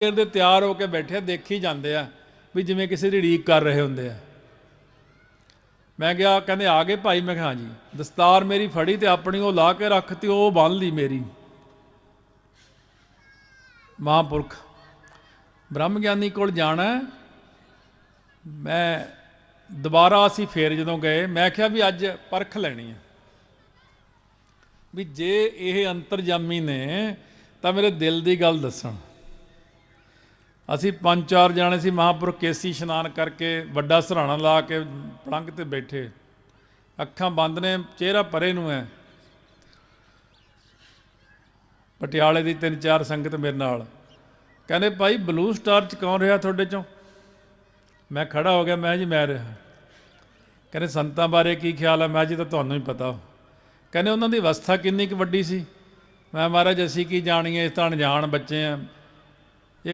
ਦੇਰ ਦੇ ਤਿਆਰ ਹੋ ਕੇ ਬੈਠੇ ਆ, ਦੇਖੀ ਜਾਂਦੇ ਆ ਵੀ ਜਿਵੇਂ ਕਿਸੇ ਦੀ ਢੀਕ ਕਰ ਰਹੇ ਹੁੰਦੇ ਆ। ਮੈਂ ਗਿਆ ਕਹਿੰਦੇ ਆ ਗਏ ਭਾਈ? ਮੈਂ ਕਿਹਾ ਹਾਂਜੀ। ਦਸਤਾਰ ਮੇਰੀ ਫੜੀ ਤੇ ਆਪਣੀ ਉਹ ਲਾ ਕੇ ਰੱਖਤੀ ਉਹ ਬੰਨ ਲਈ ਮੇਰੀ। ਮਹਾਂਪੁਰਖ ਬ੍ਰਹਮ ਗਿਆਨੀ ਕੋਲ ਜਾਣਾ ਮੈਂ ਦੁਬਾਰਾ ਅਸੀਂ ਫੇਰ ਜਦੋਂ ਗਏ ਮੈਂ ਕਿਹਾ ਵੀ ਅੱਜ ਪਰਖ ਲੈਣੀ ਹੈ। ਵੀ ਜੇ ਇਹ ਅੰਤਰਜਾਮੀ ਨੇ ਤਾਂ ਮੇਰੇ ਦਿਲ ਦੀ ਗੱਲ ਦੱਸਣ। ਅਸੀਂ ਪੰਜ ਚਾਰ ਜਾਣੇ ਸੀ ਮਹਾਂਪੁਰਖ ਕੇਸੀ ਇਸ਼ਨਾਨ ਕਰਕੇ ਵੱਡਾ ਸਰਾਣਾ ਲਾ ਕੇ ਪਲੰਘ ਤੇ ਬੈਠੇ। ਅੱਖਾਂ ਬੰਦ ਨੇ, ਚਿਹਰਾ ਪਰੇ ਨੂੰ ਹੈ। ਪਟਿਆਲੇ ਦੀ ਤਿੰਨ ਚਾਰ ਸੰਗਤ ਮੇਰੇ ਨਾਲ। ਕਹਿੰਦੇ, ਭਾਈ ਬਲੂ ਸਟਾਰ ਚ ਕੌਣ ਰਿਹਾ ਤੁਹਾਡੇ ਚੋਂ? ਮੈਂ ਖੜਾ ਹੋ ਗਿਆ, ਮੈਂ ਜੀ, ਮੈਂ ਰਿਹਾ। ਕਹਿੰਦੇ, ਸੰਤਾਂ ਬਾਰੇ ਕੀ ਖਿਆਲ ਹੈ ਮੈਂ ਜੀ ਤਾਂ ਤੁਹਾਨੂੰ ਹੀ ਪਤਾ। ਕਹਿੰਦੇ, ਉਹਨਾਂ ਦੀ ਅਵਸਥਾ ਕਿੰਨੀ ਕੁ ਵੱਡੀ ਸੀ? ਮੈਂ, ਮਹਾਰਾਜ, ਅਸੀਂ ਕੀ ਜਾਣੀਏ? ਇਸ ਤਾਂ ਅਣਜਾਣ ਬੱਚੇ ਆ।